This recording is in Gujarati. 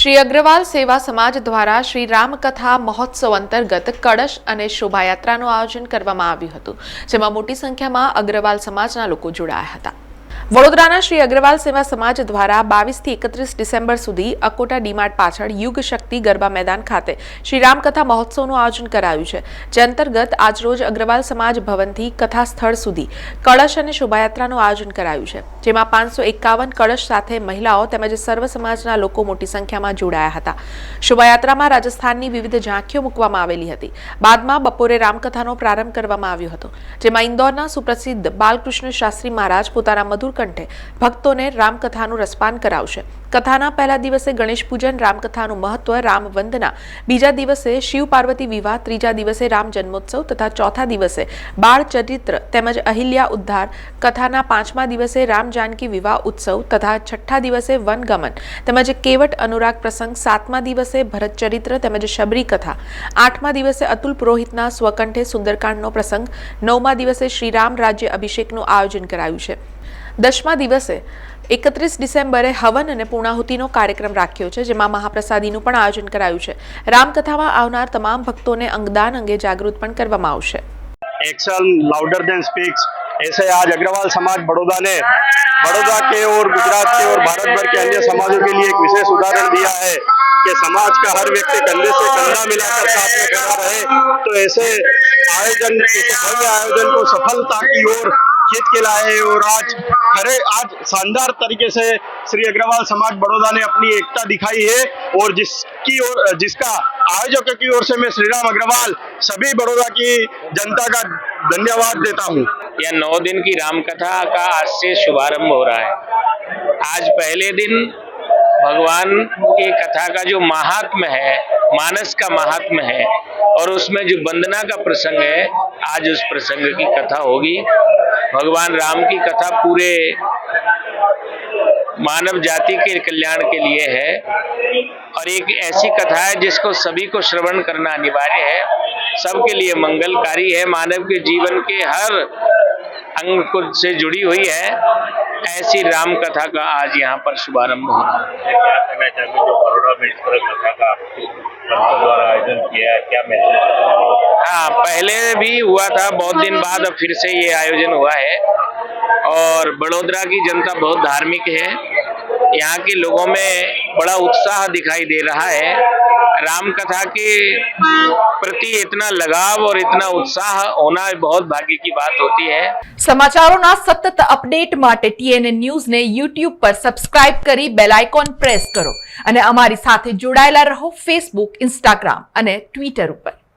શ્રી અગ્રવાલ સેવા સમાજ દ્વારા શ્રી રામકથા મહોત્સવ અંતર્ગત કળશ અને શોભાયાત્રાનું આયોજન કરવામાં આવ્યું હતું, જેમાં મોટી સંખ્યામાં અગ્રવાલ સમાજના લોકો જોડાયા હતા. વડોદરાના શ્રી અગ્રવાલ સેવા સમાજ દ્વારા બાવીસથી એકત્રીસ ડિસેમ્બર સુધી અકોટા ડીમાર્ટ પાછળ યુગ શક્તિ ગરબા મેદાન ખાતે શ્રી રામકથા મહોત્સવનું આયોજન કરાયું છે, જે અંતર્ગત આજરોજ અગ્રવાલ સમાજ ભવનથી કથા સ્થળ સુધી કળશ અને શોભાયાત્રાનું આયોજન કરાયું છે, જેમાં પાંચસો એકાવન કળશ સાથે મહિલાઓ તેમજ સર્વ સમાજના લોકો મોટી સંખ્યામાં જોડાયા હતા. શોભાયાત્રામાં રાજસ્થાનની વિવિધ ઝાંખીઓ મૂકવામાં આવેલી હતી. બાદમાં બપોરે રામકથાનો પ્રારંભ કરવામાં આવ્યો હતો, જેમાં ઇન્દોરના સુપ્રસિદ્ધ બાલકૃષ્ણ શાસ્ત્રી મહારાજ પોતાના મધુર કંઠે. ભક્તોને રામકથાનું રસપાન કરાવશે. કથાના પહેલા દિવસે ગણેશ પૂજન, રામકથાનું મહત્વ, રામ વંદના. બીજા દિવસે શિવ પાર્વતી વિવાહ, ત્રીજા દિવસે રામ જન્મોત્સવ તથા ચોથા દિવસે બાળ ચરિત્ર તેમજ અહિલ્યા ઉદ્ધાર. કથાના પાંચમા દિવસે રામ જાનકી વિવાહ ઉત્સવ તથા છઠ્ઠા દિવસે વનગમન તેમજ કેવટ અનુરાગ પ્રસંગ. સાતમા દિવસે ભરત ચરિત્ર તેમજ શબરી કથા. આઠમા દિવસે અતુલ પુરોહિતના સ્વકંઠે સુંદરકાંડનો પ્રસંગ. નવમા દિવસે શ્રીરામ રાજ્ય અભિષેકનું આયોજન કરાયું છે. દસમા દિવસે એકત્રીસ ડિસેમ્બરે હવન અને પૂર્ણાહુતિનો કાર્યક્રમ રાખ્યો છે જેમાં મહાપ્રસાદીનું પણ આયોજન કરાયું છે રામકથામાં આવનાર તમામ ભક્તોને અંગદાન અંગે જાગૃત પણ કરવામાં આવશે एक्शन लाउडर देन स्पीक्स ऐसे आज अग्रवाल समाज बड़ौदा ने बड़ौदा के और गुजरात के और भारत भर के अन्य समाजों के लिए एक विशेष उदाहरण दिया है कि समाज का हर व्यक्ति कंधे से कंधा मिलाकर साथ में खड़ा रहे तो ऐसे आयोजन ऐसे भव्य आयोजन को सफलता की ओर खींच के लाए और आज खरे, आज शानदार तरीके से श्री अग्रवाल समाज बड़ौदा ने अपनी एकता दिखाई है और जिसकी ओर, जिसका आयोजकों की ओर से मैं श्री राम अग्रवाल सभी बड़ौदा की जनता का धन्यवाद देता हूँ। यह नौ दिन की रामकथा का आज से शुभारंभ हो रहा है। आज पहले दिन भगवान की कथा का जो महात्म है, मानस का महात्म है और उसमें जो वंदना का प्रसंग है आज उस प्रसंग की कथा होगी। भगवान राम की कथा पूरे मानव जाति के कल्याण के लिए है। और एक ऐसी कथा है जिसको सभी को श्रवण करना अनिवार्य है। सबके लिए मंगलकारी है। मानव के जीवन के हर अंग को से जुड़ी हुई है। ऐसी राम कथा का आज यहाँ पर शुभारंभ हो रहा है। पहले भी हुआ था बहुत दिन बाद अब फिर से ये आयोजन हुआ है और बड़ोदरा की जनता बहुत धार्मिक है यहाँ के लोगों में बड़ा उत्साह दिखाई दे रहा है राम कथा के प्रति इतना लगाव और इतना उत्साह होना बहुत भाग्य की बात होती है સમાચારોના સતત અપડેટ માટે ટીએનએ ન્યૂઝને યુટ્યુબ પર સબસ્ક્રાઇબ કરી બેલ આઇકોન પ્રેસ કરો અને અમારી સાથે જોડાયેલા રહો ફેસબુક ઇન્સ્ટાગ્રામ અને ટ્વિટર ઉપર